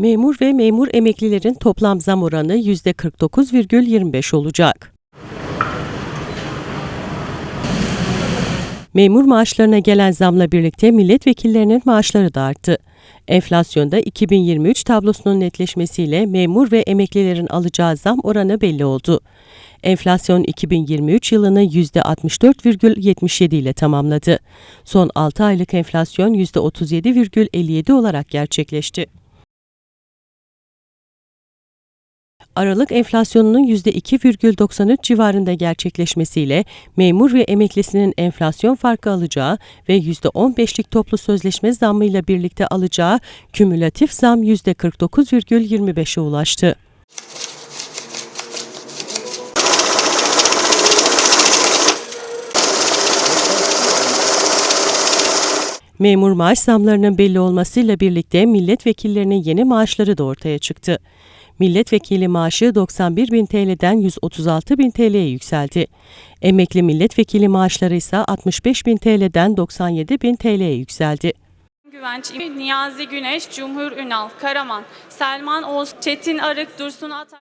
Memur ve memur emeklilerin toplam zam oranı %49,25 olacak. Memur maaşlarına gelen zamla birlikte milletvekillerinin maaşları da arttı. Enflasyonda 2023 tablosunun netleşmesiyle memur ve emeklilerin alacağı zam oranı belli oldu. Enflasyon 2023 yılını %64,77 ile tamamladı. Son 6 aylık enflasyon %37,57 olarak gerçekleşti. Aralık enflasyonunun %2,93 civarında gerçekleşmesiyle memur ve emeklisinin enflasyon farkı alacağı ve %15'lik toplu sözleşme zammıyla birlikte alacağı kümülatif zam %49,25'e ulaştı. Memur maaş zamlarının belli olmasıyla birlikte milletvekillerinin yeni maaşları da ortaya çıktı. Milletvekili maaşı 91 bin TL'den 136 bin TL'ye yükseldi. Emekli milletvekili maaşları ise 65 bin TL'den 97 bin TL'ye yükseldi. Güvenç, Niyazi Güneş, Cumhur Ünal, Karaman, Selman Oğuz, Çetin Arık, Dursun Atak.